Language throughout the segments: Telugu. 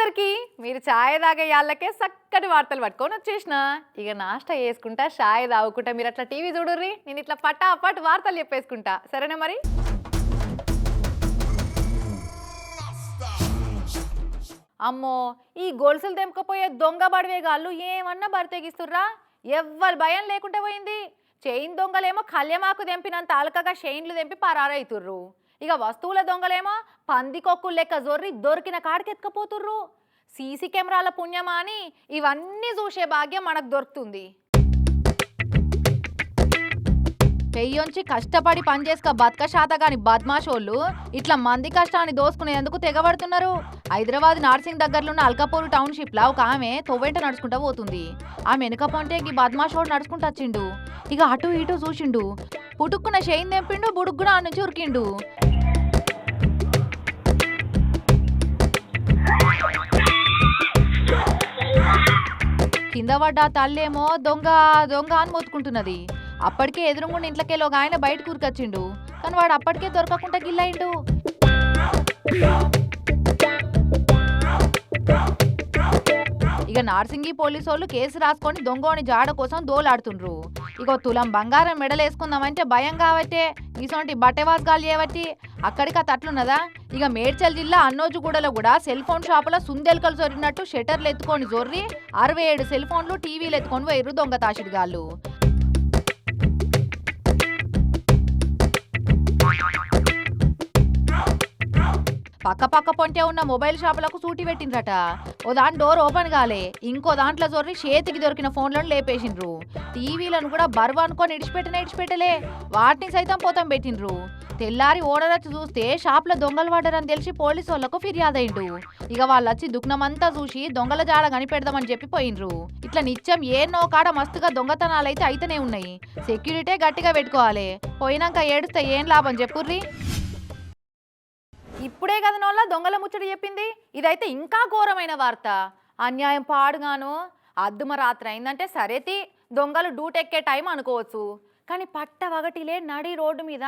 అందరికీ మీరు ఛాయ్ తాగే వాళ్ళకే చక్కటి వార్తలు పట్టుకొని వచ్చేసిన. ఇక నాష్ట వేసుకుంటా ఛాయ్ తాగుకుంటా. మీరు అట్లా టీవీ చూడుర్రి నేను ఇట్లా పటాపట్ వార్తలు చెప్పేసుకుంటా. సరేనా మరి? అమ్మో ఈ గొలుసులు తెంపకపోయే దొంగ బడివేగాళ్ళు ఏమన్నా బరితెగిస్తుర్రా? ఎవ్వరు భయం లేకుండా పోయింది? చైన్ దొంగలేమో కళ్యమాకు తెంపినంత అలకగా చైన్లు తెంపి పరారైతుర్రు. ఇక వస్తువుల దొంగలేమో పందికొక్కు లెక్క జొర్రి దొరికిన కాడికెత్కపోతుర్రు సీసీ కెమెరాల పుణ్యమా అని ఇవన్నీ చూసే భాగ్యం మనకు దొరుకుతుంది. పెయ్యొంచి కష్టపడి పనిచేసుక బతక శాత కాని బద్మాషోళ్ళు ఇట్లా మంది కష్టాన్ని దోసుకునేందుకు తెగబడుతున్నారు. హైదరాబాద్ నార్సింగ్ దగ్గరలో ఉన్న అల్కాపూర్ టౌన్షిప్ లా ఒక ఆమె తొవ్వెంట నడుచుకుంటా పోతుంది. ఆమె వెనుక పొంటే ఈ బద్మాషోడు నడుచుకుంటూ వచ్చిండు. ఇక అటు ఇటు చూసిండు. పుటుక్కున షెయిన్ తెంపిండు బుడుక్కున ఆ నుంచి ఉరికిండు. కింద పడ్డ తల్లేమో దొంగ దొంగ అని మోతుకుంటున్నది అప్పటికే ఎదురుగుండి ఇంట్లోకెళ్ళి ఒక ఆయన బయట కూరుకొచ్చిండు కానీ వాడు అప్పటికే దొరకకుండా గిల్లయిండు. ఇక నార్సింగి పోలీసు వాళ్ళు కేసు రాసుకొని దొంగని జాడ కోసం దోలాడుతుండ్రు. ఇగో తులం బంగారం మెడలేసుకుందామంటే భయం కావట్టే. ఇసొంటి బట్టెవాసగాలు చేయబట్టి అక్కడికి ఆ తట్లున్నదా? ఇక మేడ్చల్ జిల్లా అన్నోజుగూడలో కూడా సెల్ ఫోన్ షాపులో సుందెలకలు చొరినట్టు షట్టర్లు ఎత్తుకొని జొర్రి అరవై ఏడు సెల్ ఫోన్లు టీవీలు ఎత్తుకొని పోయిర్రు దొంగ పక్క పక్క పొంటే ఉన్న మొబైల్ షాపులకు సూటి పెట్టిండ్రట. ఓ దాని డోర్ ఓపెన్ కాలే. ఇంకో దాంట్లో జొర్రి చేతికి దొరికిన ఫోన్లను లేపేసిండ్రు. టీవీలను కూడా బరువు అనుకొని ఇడిచిపెట్టిన ఇడిచిపెట్టలే. వాటిని సైతం పోతం పెట్టిండ్రు. తెల్లారి ఓడరచ్చి చూస్తే షాప్లో దొంగలు పడ్డారని తెలిసి పోలీసు వాళ్ళకు ఫిర్యాదైండు ఇక వాళ్ళు వచ్చి దుఃఖనమంతా చూసి దొంగల జాడ కనిపెడదామని చెప్పి పోయిండ్రు. ఇట్లా నిత్యం ఏన్నో కాడ మస్తుగా దొంగతనాలు అయితే అయితేనే ఉన్నాయి. సెక్యూరిటీ గట్టిగా పెట్టుకోవాలి. పోయినాక ఏడుస్తే ఏం లాభం చెప్పుర్రి? ఇప్పుడే కదా నోళ్ళ దొంగల ముచ్చట చెప్పింది? ఇదైతే ఇంకా ఘోరమైన వార్త. అన్యాయం పాడుగాను అద్దుమ రాత్రి అయిందంటే సరేతి దొంగలు డూటెక్కే టైం అనుకోవచ్చు. కానీ పట్ట ఒకటిలే నడి రోడ్డు మీద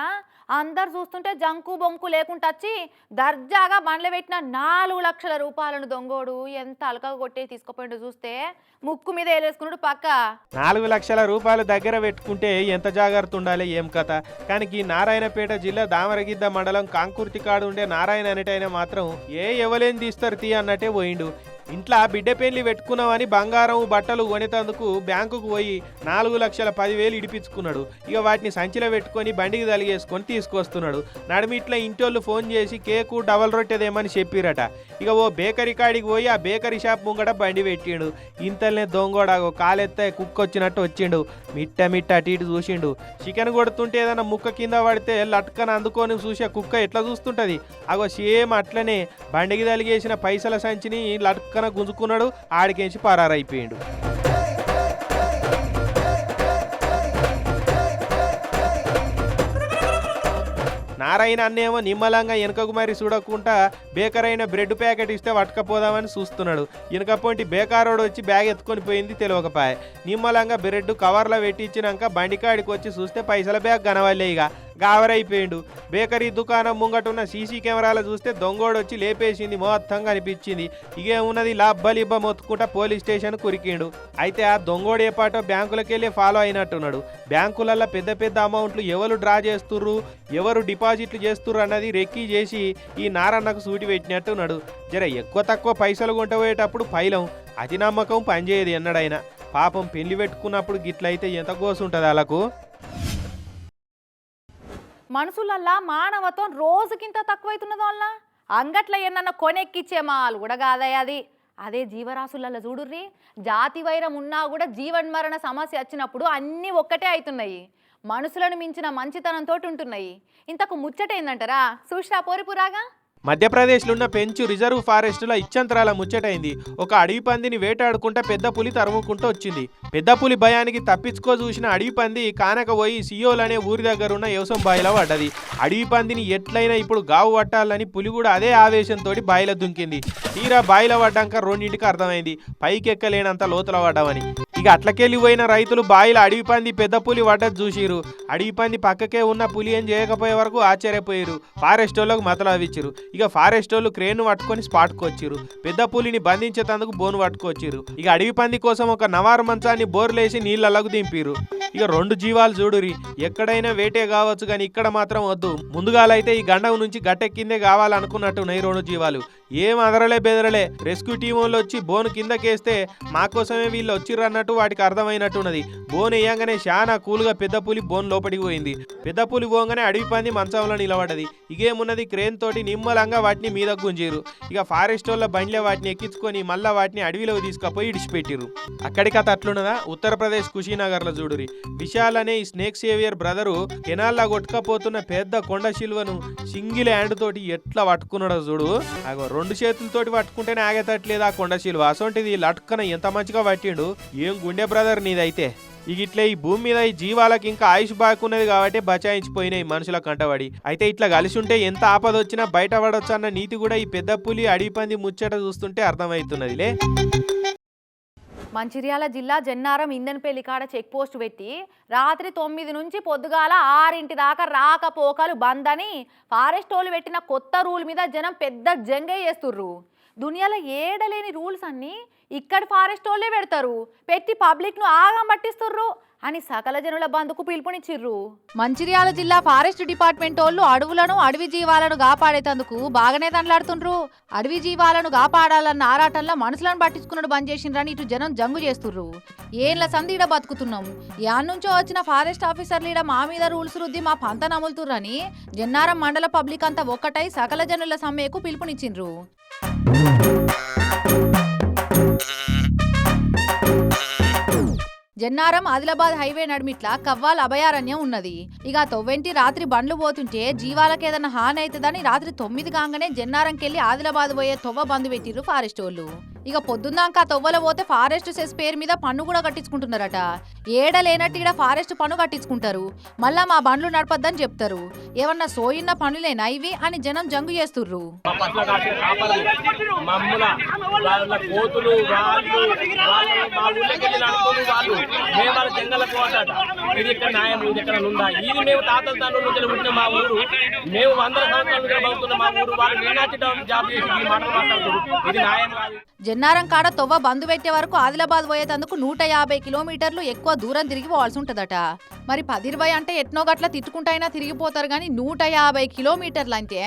అందరు చూస్తుంటే జంకు బొంకు లేకుండా వచ్చి దర్జాగా బండ్లు పెట్టిన నాలుగు లక్షల రూపాయలను దొంగోడు ఎంత అలకగా కొట్టే తీసుకుపోయిండు చూస్తే ముక్కు మీద వేలేసుకున్నాడు పక్క. నాలుగు లక్షల రూపాయలు దగ్గర పెట్టుకుంటే ఎంత జాగ్రత్త ఉండాలి ఏం కథ? కానీ ఈ నారాయణపేట జిల్లా దామరగిద్ద మండలం కాంకుర్తి కాడు ఉండే నారాయణ అనేటైన మాత్రం ఏ ఎవలేని తీస్తారు తీ అన్నట్టే పోయిండు. ఇంట్లో బిడ్డ పెళ్ళి పెట్టుకున్నామని బంగారం బట్టలు కొనేటందుకు బ్యాంకుకు పోయి నాలుగు లక్షల పదివేలు ఇడిపించుకున్నాడు. ఇక వాటిని సంచిలో పెట్టుకొని బండికి తలిగేసుకొని తీసుకొస్తున్నాడు. నడిమిట్ల ఇంటోళ్ళు ఫోన్ చేసి కేకు డబల్ రొట్టెదేమని చెప్పిరట. ఇక ఓ బేకరీ కాడికి పోయి ఆ బేకరీ షాప్ ముంగట బండి పెట్టిండు. ఇంతల్నే దొంగోడాగో కాలెత్తే కుక్క వచ్చినట్టు వచ్చిండు. మిట్ట మిట్ట అటు ఇటు చూసిండు. చికెన్ కొడుతుంటే ఏదైనా ముక్క కింద పడితే లట్కన అందుకొని చూసే కుక్క ఎట్లా చూస్తుంటది? అగో సేమ్ అట్లనే బండికి తలిగేసిన పైసల సంచిని లట్ పక్కన గుంజుకున్నాడు ఆడికేంచి పరారైపోయాడు. నారాయణ అన్నేమో నిమ్మలంగా వెనకకు మరి చూడకుండా బేకరైన బ్రెడ్ ప్యాకెట్ ఇస్తే పట్టుకపోదామని చూస్తున్నాడు. వెనక బేకారోడు వచ్చి బ్యాగ్ ఎత్తుకొని పోయింది తెలియకపాయ. నిమ్మలంగా బ్రెడ్ కవర్లో పెట్టి ఇచ్చినాక బండికాడికి వచ్చి చూస్తే పైసల బ్యాగ్ కనవలే ఇక గావరైపోయిండు. బేకరీ దుకాణం ముంగట ఉన్న సీసీ కెమెరాలో చూస్తే దొంగోడొచ్చి లేపేసింది మొత్తంగా అనిపించింది. ఇగేమున్నది ఉన్నది లబ్బలిబ్బ మొత్తుకుంటా పోలీస్ స్టేషన్ కురికిండు. అయితే ఆ దొంగోడు ఏపాటో బ్యాంకులకెళ్ళి ఫాలో అయినట్టున్నాడు. బ్యాంకులలో పెద్ద పెద్ద అమౌంట్లు ఎవరు డ్రా చేస్తుర్రు ఎవరు డిపాజిట్లు చేస్తుర్రు అన్నది రెక్కీ చేసి ఈ నారన్నకు సూటి పెట్టినట్టున్నాడు. జర ఎక్కువ తక్కువ పైసలు కొంటపోయేటప్పుడు పైలం అతి నమ్మకం పనిచేయదు ఎన్నడైనా. పాపం పెళ్ళి పెట్టుకున్నప్పుడు గిట్లయితే ఎంత గోసుంటుంది వాళ్ళకు మనుషులల్లా మానవత్వం రోజుకింత తక్కువైతున్నదో వల్ల అంగట్ల ఎన్నన్న కొనెక్కిచ్చే మాలు కూడా కాదయ్య అది. అదే జీవరాశులలో చూడుర్రి జాతి వైరం ఉన్నా కూడా జీవన్మరణ సమస్య వచ్చినప్పుడు అన్నీ ఒక్కటే అవుతున్నాయి మనుషులను మించిన మంచితనంతో ఉంటున్నాయి. ఇంతకు ముచ్చట ఏందంటారా చూసినా పోరిపురాగా? మధ్యప్రదేశ్లో ఉన్న పెంచు రిజర్వ్ ఫారెస్ట్లో ఇచ్చంతరాల ముచ్చటైంది. ఒక అడవి పందిని వేటాడుకుంటా పెద్ద పులి తరుముకుంటూ వచ్చింది. పెద్ద పులి భయానికి తప్పించుకో చూసిన అడవి పంది కానకపోయి సియోల్ అనే ఊరి దగ్గర ఉన్న యవసం బాయిలో పడ్డది. అడవి పందిని ఎట్లయినా ఇప్పుడు గావు పట్టాలని పులి కూడా అదే ఆవేశంతో బాయిలో దుంకింది. తీరా బాయిలో పడ్డాక రెండింటికి అర్థమైంది. పైకెక్కలేనంత లోతుల పడ్డామని. ఇక అట్లకెళ్ళి పోయిన రైతులు బాయిల అడవి పంది పెద్ద పులి పడ్డది చూసిరు. అడవి పంది పక్కకే ఉన్న పులి ఏం చేయకపోయే వరకు ఆశ్చర్యపోయారు. ఫారెస్ట్ వాళ్ళకు మతలావిచ్చిరు ఇక ఫారెస్ట్ వాళ్ళు క్రేన్ పట్టుకొని స్పాట్కి వచ్చిరు. పెద్ద పులిని బంధించేటందుకు బోను పట్టుకొచ్చిరు. ఇక అడవి పంది కోసం ఒక నవారు మంచాన్ని బోర్లేసి నీళ్ళలకు దింపిరు. ఇక రెండు జీవాలు చూడురి. ఎక్కడైనా వేటే కావచ్చు కానీ ఇక్కడ మాత్రం వద్దు. ముందుగాలైతే ఈ గండం నుంచి గట్టెక్కిందే కావాలనుకున్నట్టున్నాయి రెండు జీవాలు. ఏం అదరలే బెదరలే. రెస్క్యూ టీం వాళ్ళు వచ్చి బోను కిందకేస్తే మా కోసమే వీళ్ళు వచ్చిర్రు అన్నట్టు వాటికి అర్థమైనట్టున్నది. బోన్ వేయంగానే చాలా కూలుగా పెద్ద పులి బోన్ లోపలికి పోయింది. పెద్ద పులి పోగానే అడవి పంది మంచంలో నిలబడ్డది. ఇగేమున్నది క్రేన్ తోటి నిమ్మలంగా వాటిని మీద గుంజీరు ఇక ఫారెస్ట్ వాళ్ళ బండ్లే వాటిని ఎక్కించుకొని మళ్ళా వాటిని అడవిలోకి తీసుకుపోయి ఇడిచిపెట్టిరు అక్కడికి అత అట్లున్నదా? ఉత్తరప్రదేశ్ కుషీనగర్లో చూడురి. విశాల్ అనే ఈ స్నేక్ సేవియర్ బ్రదరు కెనాల్లా కొట్టుకపోతున్న పెద్ద కొండ శిల్వను సింగిల్ హ్యాండ్ తోటి ఎట్లా పట్టుకున్నాడో చూడు. అగో రెండు చేతులతోటి పట్టుకుంటేనే ఆగేటట్లేదు ఆ కొండ శిల్వ. అసొంటిది లట్కన ఎంత మంచిగా పట్టిండు? ఏం గుండె బ్రదర్ నీదైతే? ఇక ఇట్లా ఈ భూమి మీద ఈ జీవాలకు ఇంకా ఆయుష్ బాగున్నది కాబట్టి బచాయించిపోయినాయి మనుషుల కంటబడి. అయితే ఇట్లా కలిసి ఉంటే ఎంత ఆపద వచ్చినా బయట పడవచ్చు అన్న నీతి కూడా ఈ పెద్ద పులి అడవి పంది ముచ్చట చూస్తుంటే అర్థమవుతున్నదిలే. మంచిర్యాల జిల్లా జన్నారం ఇందనపల్లి కాడ చెక్ పోస్ట్ పెట్టి రాత్రి తొమ్మిది నుంచి పొద్దుగాల ఆరింటి దాకా రాకపోకలు బంద్ అని ఫారెస్ట్ వాళ్ళు పెట్టిన కొత్త రూల్ మీద జనం పెద్ద జంగే చేస్తుర్రు. దునియాలో ఏడలేని రూల్స్ అన్నీ ఇక్కడ ఫారెస్ట్ వాళ్ళే పెడతారు. పెట్టి పబ్లిక్ను ఆగం పట్టిస్తుర్రు. అని సకల జనుల బంధుకు పిలుపునిచ్చిర్రు. మంచిర్యాల జిల్లా ఫారెస్ట్ డిపార్ట్మెంట్ వాళ్ళు అడవులను అడవి జీవాలను కాపాడేటందుకు బాగానే తండ్లాడుతుండ్రు అడవి జీవాలను కాపాడాలన్న ఆరాటంలో మనుషులను పట్టించుకున్నాడు బంద్ చేసిండ్రని ఇటు జనం జంగు చేస్తుర్రు. ఏంల సందీడ బతుకుతున్నాం. యాన్నుంచో వచ్చిన ఫారెస్ట్ ఆఫీసర్లు ఈడ మా మీద రూల్స్ రుద్ది మా పంత నములుతుర్రని జన్నారం మండల పబ్లిక్ అంతా ఒక్కటై సకల జనుల సమ్మెకు పిలుపునిచ్చిండ్రు. జన్నారం ఆదిలాబాద్ హైవే నడిమిట్ల కవ్వాల్ అభయారణ్యం ఉన్నది. ఇక తొవ్వెంటి రాత్రి బండ్లు పోతుంటే జీవాలకు హాని అవుతుందని రాత్రి తొమ్మిది కాగానే జన్నారంకెళ్ళి ఆదిలాబాద్ పోయే తొవ్వ బంధు పెట్టిర్రు ఫారెస్ట్ వాళ్ళు ఇక పొద్దున్నాక ఆ పోతే ఫారెస్ట్ సెస్ పేరు మీద పన్ను కూడా కట్టించుకుంటున్నారట ఏడ లేనట్టు ఈడ ఫారెస్ట్ పన్ను కట్టించుకుంటారు మళ్ళా మా బండ్లు నడపద్దని చెప్తారు ఏమన్నా సోయిన్న పనులేనా ఇవి అని జనం జంగు చేస్తుర్రు మేము వందల సంవత్సరాలుగా బతుకున్న మా ఊరు వాళ్ళు మీనాచి జాబ్ చేసి ఈ మాటలు మాట్లాడుతున్నారు ఇది న్యాయం కాదు జన్నారం కాడ తొవ్వ బందు పెట్టే వరకు ఆదిలాబాద్ పోయేటందుకు నూట యాభై కిలోమీటర్లు ఎక్కువ దూరం తిరిగి పోవాల్సి ఉంటుందట. మరి పది ఇరవై అంటే ఎట్నో గట్ల తిట్టుకుంటైనా తిరిగిపోతారు కానీ నూట యాభై కిలోమీటర్లు అంటే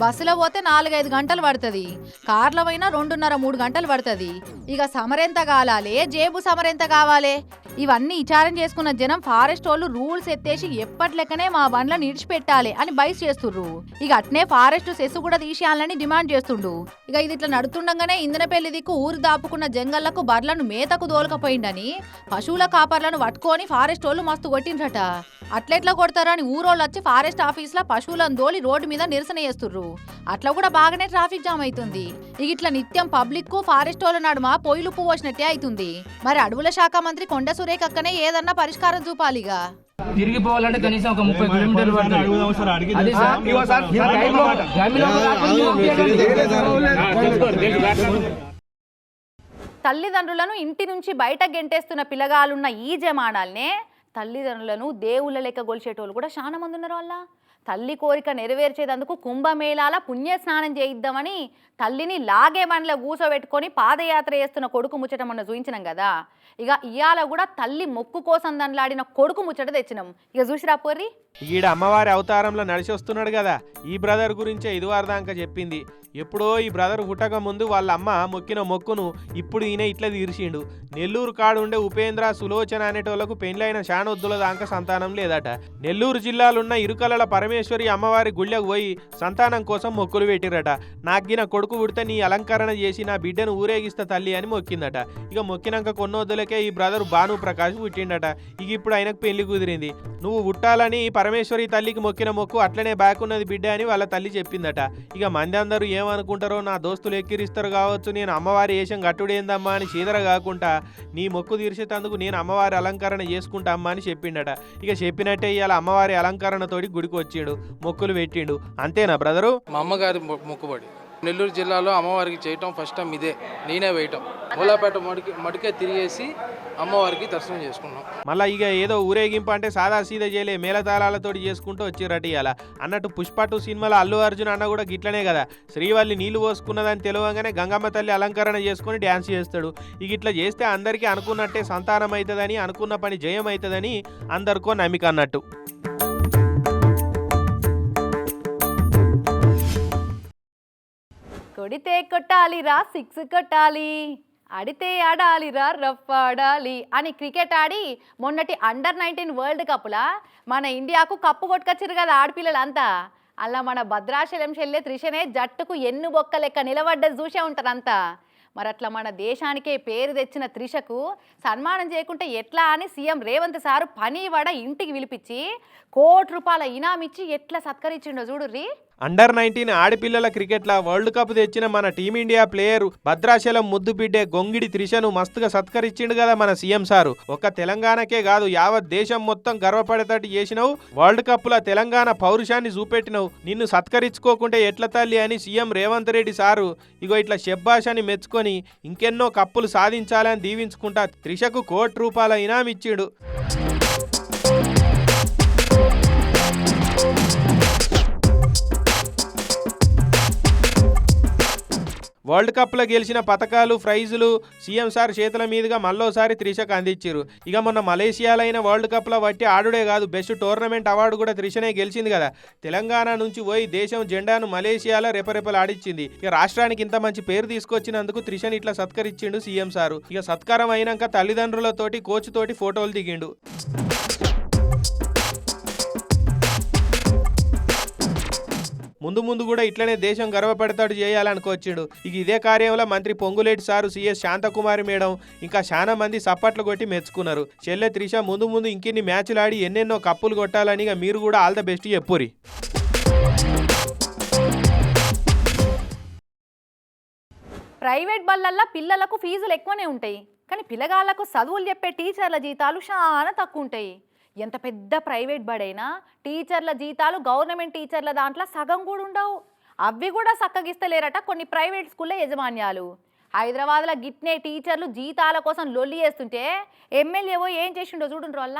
బస్సులో పోతే నాలుగైదు గంటలు పడుతుంది. కార్లో పోయినా రెండున్నర మూడు గంటలు పడుతుంది. ఇక సమరెంత కాలాలే? జేబు సమరెంత కావాలే? ఇవన్నీ విచారం చేసుకున్న జనం ఫారెస్ట్ వాళ్ళు రూల్స్ ఎత్తేసి ఎప్పటి లెక్కనే మా బండ్లను ఇడిచిపెట్టాలి అని బైస్ చేస్తుర్రు. ఇక అట్నే ఫారెస్ట్ సెస్ కూడా తీసేయాలని డిమాండ్ చేస్తుండు. ఇక ఇది ఇట్లా నడుతుండగానే ఇందనపల్లి దిక్కు ఊరు దాపుకున్న జంగళ్ళకు బర్లను మేతకు దోలకపోయిండని పశువుల కాపర్లను పట్టుకొని ఫారెస్ట్ వాళ్ళు మస్తు కొట్టిండ్రట. అట్లెట్లా కొడతారని ఊరోళ్ళు వచ్చి ఫారెస్ట్ ఆఫీస్లో పశువులను దోలి రోడ్డు మీద నిరసన చేస్తుర్రు. అట్లా కూడా బాగానే ట్రాఫిక్ జామ్ అవుతుంది ఇక ఇట్లా నిత్యం పబ్లిక్కు ఫారెస్ట్ వాళ్ళ నడుమ పొయ్యిలు పువ్వు వచ్చినట్టే అవుతుంది మరి అడవుల శాఖ మంత్రి కొండ సురేఖ అక్కనే ఏదన్నా పరిష్కారం చూపాలిగా తిరిగి పోవాలంటే కనీసం ఒక ముప్పై కిలోమీటర్లు పడుతుంది గ్రామీణ తల్లిదండ్రులను ఇంటి నుంచి బయట గెంటేస్తున్న పిల్లగాలున్న ఈ జమానాల్నే తల్లిదండ్రులను దేవుళ్ళ లెక్క గొలిచేటోళ్ళు కూడా చాలా మంది ఉన్నారు వాళ్ళ తల్లి కోరిక నెరవేర్చేటందుకు కుంభమేళాల పుణ్య స్నానం చేయిద్దామని తల్లిని లాగే బండ్ల కూసోబెట్టుకొని పాదయాత్ర చేస్తున్న కొడుకు ముచ్చట మొన్న చూయించినాం కదా. ఇక ఇవాళ కూడా తల్లి మొక్కు కోసం దండలాడిన కొడుకు ముచ్చట తెచ్చినాం. ఇక చూసిరా పోర్రి? ఈడ అమ్మవారి అవతారంలో నడిచి వస్తున్నాడు కదా. ఈ బ్రదర్ గురించే ఇదివారదాకా చెప్పింది. ఎప్పుడో ఈ బ్రదర్ పుట్టక ముందు వాళ్ళ అమ్మ మొక్కిన మొక్కును ఇప్పుడు ఈయన ఇట్లా తీర్చిండు. నెల్లూరు కాడు ఉండే ఉపేంద్ర సులోచన అనేటోళ్ళకు పెండ్లైన శానొద్దుల దాకా సంతానం లేదట. నెల్లూరు జిల్లాలున్న ఇరుకలల పరమేశ్వరి అమ్మవారి గుళ్ళకు పోయి సంతానం కోసం మొక్కులు పెట్టిరట. నాగిన కొడుకు పుడితే నీ అలంకరణ చేసి నా బిడ్డను ఊరేగిస్తా తల్లి అని మొక్కిందట. ఇక మొక్కినాక కొన్నొద్దులకే ఈ బ్రదర్ భాను ప్రకాష్ పుట్టిండట. ఇక ఇప్పుడు ఆయనకు పెళ్ళి కుదిరింది. నువ్వు పుట్టాలని పరమేశ్వరి తల్లికి మొక్కిన మొక్కు అట్లనే బాగున్నది బిడ్డ అని వాళ్ళ తల్లి చెప్పిందట. ఇక మంది అందరూ ఏమనుకుంటారో నా దోస్తులు ఎక్కిరిస్తారు కావచ్చు నేను అమ్మవారి వేషం గట్టుడేందమ్మా అని చీదర కాకుండా నీ మొక్కు తీర్చేటందుకు నేను అమ్మవారి అలంకరణ చేసుకుంటా అమ్మా అని చెప్పిండట. ఇక చెప్పినట్టే ఇవాళ అమ్మవారి అలంకరణతోటి గుడికి వచ్చిండు మొక్కులు పెట్టిండు. అంతేనా బ్రదరు? మా అమ్మగారి మొక్కుబడి. నెల్లూరు జిల్లాలో అమ్మవారికి చేయటం ఫస్ట్ టైం ఇదే. నేనే వేయటం. మూలాపేట మడికి మడికే తిరిగేసి అమ్మవారికి దర్శనం చేసుకున్నాం. మళ్ళీ ఇక ఏదో ఊరేగింపు అంటే సాదా సీదా చేయలే మేళతాళాలతోటి చేసుకుంటూ వచ్చిరట ఇవాళ అన్నట్టు పుష్ప టూ సినిమాలో అల్లు అర్జున్ అన్న కూడా గిట్లనే కదా. శ్రీవల్లి నీళ్ళు పోసుకున్నదని తెలియగానే గంగమ్మ తల్లి అలంకరణ చేసుకొని డ్యాన్స్ చేస్తాడు. ఇక ఇట్లా చేస్తే అందరికీ అనుకున్నట్టే సంతానం అవుతుందని అనుకున్న పని జయం అవుతుందని అందరికో నమ్మిక అన్నట్టు. కొడితే కొట్టాలిరా సిక్స్ కొట్టాలి. ఆడితే ఆడాలిరా రఫ్ ఆడాలి. అని క్రికెట్ ఆడి మొన్నటి అండర్ నైన్టీన్ వరల్డ్ కప్లా మన ఇండియాకు కప్పు కొట్టుకొచ్చారు కదా ఆడపిల్లలంతా. అలా మన భద్రాచలం చెల్లె త్రిషనే జట్టుకు ఎన్ను బొక్క లెక్క నిలబడ్డది చూసే ఉంటారంతా. మరి అట్లా మన దేశానికే పేరు తెచ్చిన త్రిషకు సన్మానం చేయకుంటే ఎట్లా అని సీఎం రేవంత్ సారు పని వడ ఇంటికి పిలిపించి కోటి రూపాయల ఇనాం ఇచ్చి ఎట్లా సత్కరించిండో చూడుర్రి. అండర్ నైన్టీన్ ఆడపిల్లల క్రికెట్లో వరల్డ్ కప్ తెచ్చిన మన టీమిండియా ప్లేయర్ భద్రాచలం ముద్దు బిడ్డే గొంగిడి త్రిషను మస్తుగా సత్కరించిండు కదా మన సీఎం సారు. ఒక్క తెలంగాణకే కాదు యావత్ దేశం మొత్తం గర్వపడేటట్టు చేసినావు. వరల్డ్ కప్లో తెలంగాణ పౌరుషాన్ని చూపెట్టినవు. నిన్ను సత్కరించుకోకుంటే ఎట్ల తల్లి అని సీఎం రేవంత్ రెడ్డి సారు. ఇగో ఇట్లా షెబ్బాష్ అని మెచ్చుకొని ఇంకెన్నో కప్పులు సాధించాలని దీవించుకుంటా త్రిషకు కోటి రూపాయల ఇనామిచ్చిడు వరల్డ్ కప్లో గెలిచిన పథకాలు ప్రైజులు సీఎం సార్ చేతుల మీదుగా మళ్ళోసారి త్రిషకు అందించారు ఇక మొన్న మలేషియాలో అయిన వరల్డ్ కప్లో బట్టి ఆడుడే కాదు బెస్ట్ టోర్నమెంట్ అవార్డు కూడా త్రిషనే గెలిచింది కదా. తెలంగాణ నుంచి పోయి దేశం జెండాను మలేషియాలో రెపరెపలు ఆడిచ్చింది ఇక రాష్ట్రానికి ఇంత మంచి పేరు తీసుకొచ్చినందుకు త్రిషని ఇట్లా సత్కరించిండు సీఎం సారు. ఇక సత్కారం అయినాక తల్లిదండ్రులతోటి కోచ్ తోటి ఫోటోలు దిగిండు. ముందు ముందు కూడా ఇట్లనే దేశం గర్వపడతాడు చేయాలనుకొచ్చాడు. ఇక ఇదే కార్యంలో మంత్రి Ponguleti sir CS Shanthi Kumari madam ఇంకా చాలా మంది సప్పట్లు కొట్టి మెచ్చుకున్నారు. చెల్లె త్రిష ముందు ముందు ఇంకిన్ని మ్యాచ్లు ఆడి ఎన్నెన్నో కప్పులు కొట్టాలని ఇక మీరు కూడా ఆల్ ద బెస్ట్ చెప్పురి. ప్రైవేట్ బళ్ళల్లో పిల్లలకు ఫీజులు ఎక్కువనే ఉంటాయి. కానీ పిల్లగాళ్ళకు చదువులు చెప్పే టీచర్ల జీతాలు చాలా తక్కువ ఉంటాయి ఎంత పెద్ద ప్రైవేట్ బడైనా టీచర్ల జీతాలు గవర్నమెంట్ టీచర్ల దాంట్లో సగం కూడా ఉండవు. అవి కూడా చక్కగిస్తలేరట కొన్ని ప్రైవేట్ స్కూళ్ళ యజమాన్యాలు. హైదరాబాద్లో గిట్నే టీచర్లు జీతాల కోసం లొల్లి చేస్తుంటే ఎమ్మెల్యేవో ఏం చేసిండో చూడండి వల్ల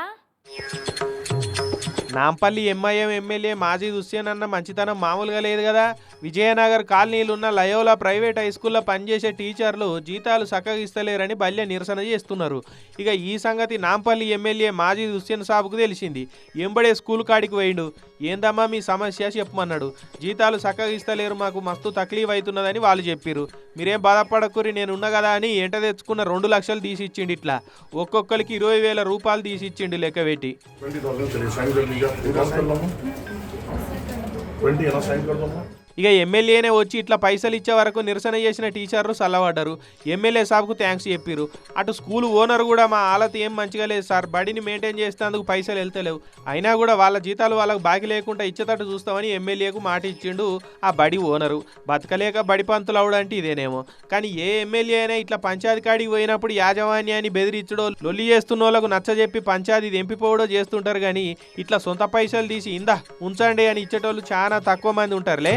నాంపల్లి ఎంఐఎం ఎమ్మెల్యే మాజీ హుస్సేన్ అన్న మంచితనం మామూలుగా లేదు కదా. విజయనగర్ కాలనీలు ఉన్న లయోలా ప్రైవేట్ హై స్కూల్లో పనిచేసే టీచర్లు జీతాలు చక్కగా ఇస్తలేరని బల్య నిరసన చేస్తున్నారు. ఇక ఈ సంగతి నాంపల్లి ఎమ్మెల్యే మాజీ హుస్సేన్ సాబుకు తెలిసింది. ఎంబడే స్కూల్ కాడికి పోయిండు. ఏందమ్మా మీ సమస్య? చెప్పమన్నాడు. జీతాలు చక్కగా ఇస్తలేరు మాకు మస్తు తక్లీఫ్ అవుతున్నదని వాళ్ళు చెప్పారు మీరేం బాధపడకురి నేను కదా అని ఎంట తెచ్చుకున్న రెండు లక్షలు తీసిచ్చిండు ఇట్లా ఒక్కొక్కరికి ఇరవై వేల రూపాయలు తీసిచ్చిండు లెక్క పెట్టి. ट्वेंटी थाउजेंड चलिए साइन कर लीजिए आप एक बार कर लो ट्वेंटी है ना साइन कर दो मैं ఇక ఎమ్మెల్యేనే వచ్చి ఇట్లా పైసలు ఇచ్చే వరకు నిరసన చేసిన టీచర్లు చల్లబడ్డారు ఎమ్మెల్యే సాబ్కు థ్యాంక్స్ చెప్పారు అటు స్కూల్ ఓనర్ కూడా మా ఆలత ఏం మంచిగా లేదు సార్ బడిని మెయింటైన్ చేసేందుకు పైసలు వెళ్తలేవు. అయినా కూడా వాళ్ళ జీతాలు వాళ్ళకి బాకీ లేకుండా ఇచ్చేటట్టు చూస్తామని ఎమ్మెల్యేకు మాట ఇచ్చిండు ఆ బడి ఓనరు. బతకలేక బడి పంతులు అవడంటే ఇదేనేమో. కానీ ఏ ఎమ్మెల్యే అయినా ఇట్లా పంచాయతీ కాడికి పోయినప్పుడు యాజమాన్యాన్ని బెదిరించడో లొల్లి చేస్తున్న వాళ్ళకు నచ్చజెప్పి పంచాయతీ దింపిపోవడో చేస్తుంటారు కానీ ఇట్లా సొంత పైసలు తీసి ఇందా ఉంచండి అని ఇచ్చేటోళ్ళు చాలా తక్కువ మంది ఉంటారులే.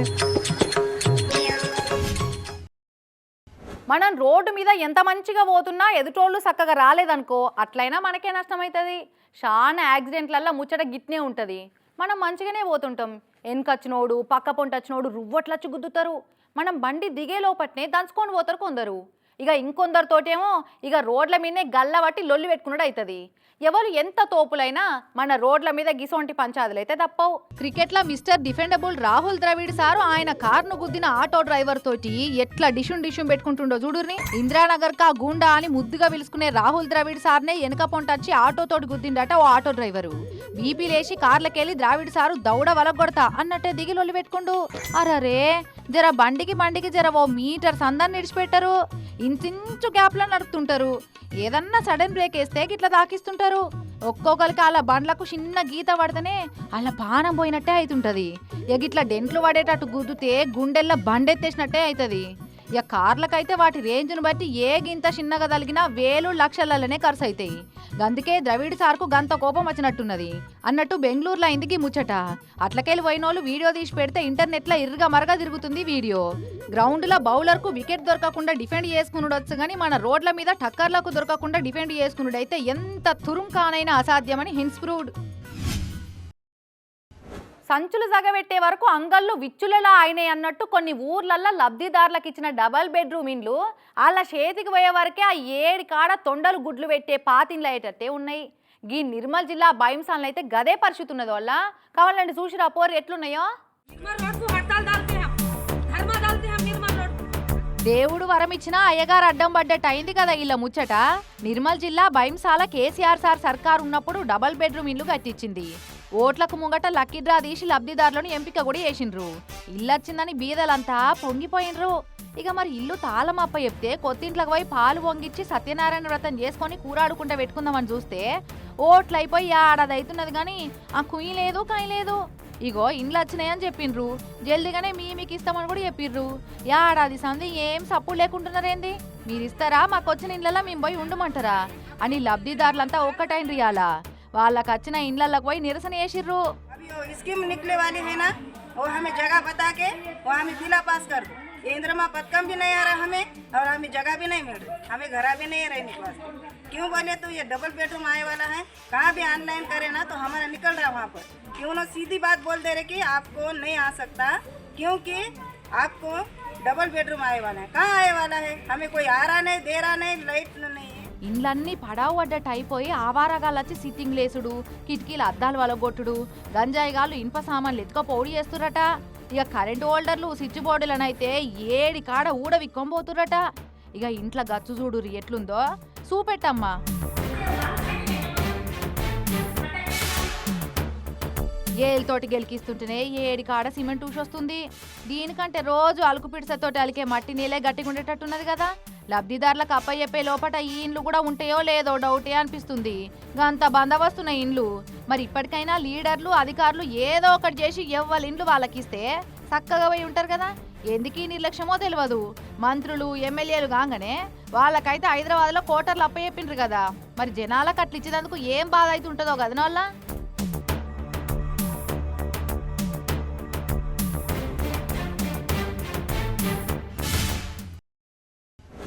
మనం రోడ్డు మీద ఎంత మంచిగా పోతున్నా ఎదుటోళ్ళు చక్కగా రాలేదనుకో అట్లయినా మనకే నష్టం అవుతుంది చాలా యాక్సిడెంట్లల్లో ముచ్చట గిట్నే ఉంటుంది. మనం మంచిగానే పోతుంటాం. వెనకొచ్చినోడు పక్క పొంట వచ్చినోడు రువ్వట్లచ్చి గుద్దుతారు. మనం బండి దిగే లోపట్నే దంచుకొని పోతారు కొందరు. ఇక ఇంకొందరితోటేమో ఇక రోడ్ల మీదనే గల్లబట్టి లొల్లు లొల్లి పెట్టుకున్నాడు అవుతుంది ఎవరు ఎంత తోపులైనా మన రోడ్ల మీద గిసొంటి పంచాదులు అయితే తప్పవు. క్రికెట్లో mister dependable Rahul Dravid sir ఆయన కార్ను గుద్దిన ఆటో డ్రైవర్ తోటి ఎట్లా డిషుం డిషుం పెట్టుకుంటుండో చూడుర్ని ఇందిరానగర్ కా గుండా అని ముద్దుగా పిలుచుకునే రాహుల్ ద్రవిడ్ సార్నే వెనక పొంటచ్చి ఆటో తోటి గుద్దిండట ఓ ఆటో డ్రైవరు. బీపీ లేచి కార్లకెళ్ళి ద్రావిడ్ సారు దౌడ వలగొడతా అన్నట్టే దిగి లొల్లి పెట్టుకుండు. అరరే జర బండికి బండికి జర ఓ మీటర్ సందాన్ని నిడిచిపెట్టారు. ఇంచు గ్యాప్లో నడుపుతుంటారు. ఏదన్నా సడన్ బ్రేక్ వేస్తే గిట్లా తాకిస్తుంటారు. ఒక్కొక్కరికి అలా బండ్లకు చిన్న గీత పడితేనే అలా బాణం పోయినట్టే అవుతుంటుంది ఇక ఇట్లా డెంట్లు పడేటట్టు గుద్దుతే గుండెల్లో బండెత్తేసినట్టే అవుతుంది ఇక కార్లకైతే వాటి రేంజ్ను బట్టి ఏ గింత చిన్నగా తలిగినా వేలు లక్షలలోనే ఖర్చు అవుతాయి అందుకే ద్రవిడ్ సార్కు గంత కోపం వచ్చినట్టున్నది. అన్నట్టు బెంగళూరులో అయిందికి ముచ్చట. అట్లకెళ్ళి పోయినోళ్ళు వీడియో తీసి పెడితే ఇంటర్నెట్లో ఇరుగా మరగా తిరుగుతుంది వీడియో. గ్రౌండ్లో బౌలర్కు వికెట్ దొరకకుండా డిఫెండ్ చేసుకునుడొచ్చు కానీ మన రోడ్ల మీద టక్కర్లకు దొరకకుండా డిఫెండ్ చేసుకునుడైతే ఎంత తురుంకానైనా అసాధ్యమని హిన్స్ప్రూవ్డ్ సంచులు జగబెట్టే వరకు అంగళ్ళు విచ్చులలా అయినాయి అన్నట్టు కొన్ని ఊర్లల్లో లబ్ధిదారులకు ఇచ్చిన డబల్ బెడ్రూమ్ ఇండ్లు వాళ్ళ చేతికి పోయే వరకే ఆ ఏడి కాడ తొండలు గుడ్లు పెట్టే పాతిండ్లు అయ్యేటట్టే ఉన్నాయి. గీ నిర్మల్ జిల్లా భయంసాలను అయితే గదే పరిస్థితి ఉన్నది వల్ల. కావాలండి చూసి పోరు ఎట్లున్నాయో? దేవుడు వరం ఇచ్చినా అయ్యగారు అడ్డం పడ్డట్టు అయింది కదా ఇలా ముచ్చట. నిర్మల్ జిల్లా భయంసాల కేసీఆర్ సార్ సర్కార్ ఉన్నప్పుడు డబల్ బెడ్రూమ్ ఇల్లు కట్టించింది. ఓట్లకు ముంగట లక్కీ డ్రా తీసి లబ్ధిదారులను ఎంపిక కూడా చేసిండ్రు. ఇల్లు వచ్చిందని బీదలంతా పొంగిపోయినరు ఇక మరి ఇల్లు తాళం అప్ప చెప్తే కొత్తింట్లకు పోయి పాలు పొంగిచ్చి సత్యనారాయణ వ్రతం చేసుకొని కూరాడుకుంటా పెట్టుకుందామని చూస్తే ఓట్లయిపోయి ఆడది అవుతున్నది కానీ ఆ కుయ్యి లేదు కాయి లేదు. ఇగో ఇండ్లు వచ్చినాయని చెప్పిండ్రు జల్దిగానే మీ మీకు ఇస్తామని కూడా చెప్పిర్రు ఏడాది సంది ఏం సప్పుడు లేకుంటున్నారేంది మీరు ఇస్తారా మాకు వచ్చిన ఇండ్లలో మేము పోయి ఉండమంటారా అని లబ్ధిదారులంతా ఒక్కటైన రియాలా వాళ్ళకి వచ్చిన ఇండ్లకి పోయి నిరసన చేసిర్రు अभी वो स्कीम निकले वाली है ना वो हमें जगह बता के वो हमें बिला पास कर दो ये इंद्रमा पदकम भी नहीं आ रहा हमें और हमें जगह भी नहीं मिल रही हमें घरा भी नहीं रहने के वास्ते क्यों बोले तो ये डबल बेडरूम आए वाला है कहाँ भी ऑनलाइन करे ना तो हमारा निकल रहा वहाँ पर क्यों ना सीधी बात बोल दे रहे कि आपको नहीं आ सकता क्योंकि आपको डबल बेडरूम आए वाला है कहाँ आए वाला है हमें कोई आ रहा नहीं दे रहा नहीं लाइट नहीं है ఇండ్లన్నీ పడావు పడ్డట్టు అయిపోయి ఆవారగాళ్ళు వచ్చి సిట్టింగ్ లేసుడు కిటికీలు అద్దాలు వలగొట్టుడు గంజాయిగాళ్ళు ఇనుప సామాన్లు ఎత్తుకపోడి చేస్తురట ఇక కరెంటు హోల్డర్లు స్విచ్ బోర్డులనైతే ఏడి కాడ ఊడ విక్కొంబోతురట ఇక ఇంట్లో గచ్చు చూడు ఎట్లుందో చూపెట్టమ్మా ఏళ్ళతోటి గెలికిస్తుంటేనే ఏడి కాడ సిమెంట్ ఊసొస్తుంది. దీనికంటే రోజు అలుకు పిడిసతోటి అలికే మట్టి నీళ్ళే గట్టిగా ఉండేటట్టున్నది కదా. లబ్ధిదారులకు అప్పయ్యప్పే లోపట ఈ ఇండ్లు కూడా ఉంటాయో లేదో డౌటే అనిపిస్తుంది. అంత బందవస్తున్న ఇండ్లు. మరి ఇప్పటికైనా లీడర్లు అధికారులు ఏదో ఒకటి చేసి ఎవ్వరి ఇండ్లు వాళ్ళకిస్తే చక్కగా పోయి ఉంటారు కదా. ఎందుకీ నిర్లక్ష్యమో తెలియదు మంత్రులు ఎమ్మెల్యేలు కాగానే వాళ్ళకైతే హైదరాబాద్లో కోటర్లు అప్పచెప్పిండ్రు కదా. మరి జనాలకు అట్లా ఇచ్చేందుకు ఏం బాధ అయితే ఉంటుందో కదా వాళ్ళ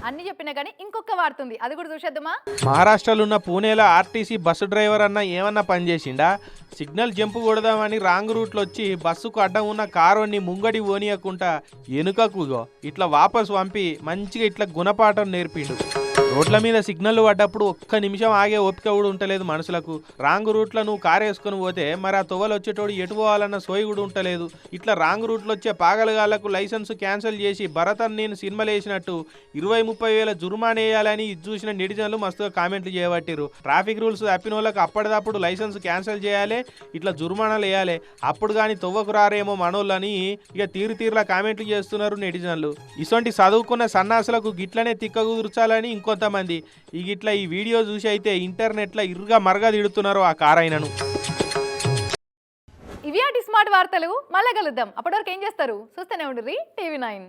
అన్ని చెప్పినా కానీ ఇంకొక వాడుతుంది అది కూడా చూసేద్దామా? మహారాష్ట్రలో ఉన్న పూణేలో ఆర్టీసీ బస్సు డ్రైవర్ అన్న ఏమన్నా పని చేసిండా? సిగ్నల్ జంపు కొడదామని రాంగ్ రూట్లో వచ్చి బస్సుకు అడ్డం ఉన్న కారుని ముంగడి ఓనియకుండా వెనుకకు ఇట్లా వాపసు పంపి మంచిగా ఇట్లా గుణపాఠం నేర్పిండు. రోడ్ల మీద సిగ్నల్ పడ్డప్పుడు ఒక్క నిమిషం ఆగే ఓపిక కూడా ఉంటలేదు మనుషులకు. రాంగ్ రూట్లో నువ్వు కారు వేసుకొని పోతే మరి ఆ తొవ్వలు వచ్చేటోడు ఎటు పోవాలన్న సోయి కూడా ఉంటలేదు. ఇట్లా రాంగ్ రూట్లో వచ్చే పాగలగాళ్ళకు లైసెన్స్ క్యాన్సిల్ చేసి భరతన్ నేను సినిమాలు వేసినట్టు ఇరవై ముప్పై వేల జుర్మానా వేయాలని ఇది చూసిన నెటిజన్లు మస్తుగా కామెంట్లు చేయబట్టిరు ట్రాఫిక్ రూల్స్ తప్పిన వాళ్ళకి అప్పటిదప్పుడు లైసెన్స్ క్యాన్సిల్ చేయాలి ఇట్లా జుర్మానాలు వేయాలి. అప్పుడు కానీ తొవ్వకు రారేమో మనోళ్ళని ఇక తీరు తీరులా కామెంట్లు చేస్తున్నారు నెటిజన్లు. ఇటువంటి చదువుకున్న సన్నాసులకు గిట్లనే తిక్క కుదుర్చాలని కొంతమంది. ఈ గిట్ల ఈ వీడియో చూసి అయితే ఇంటర్నెట్లో ఇరుగా మరగా తిడుతున్నారు ఆ కారైనను ఇవి స్మార్ట్ వార్తలు మళ్ళీ కలుద్దాం. అప్పటివరకు ఏం చేస్తారు? చూస్తూనే ఉండ్రి టీవీ నైన్.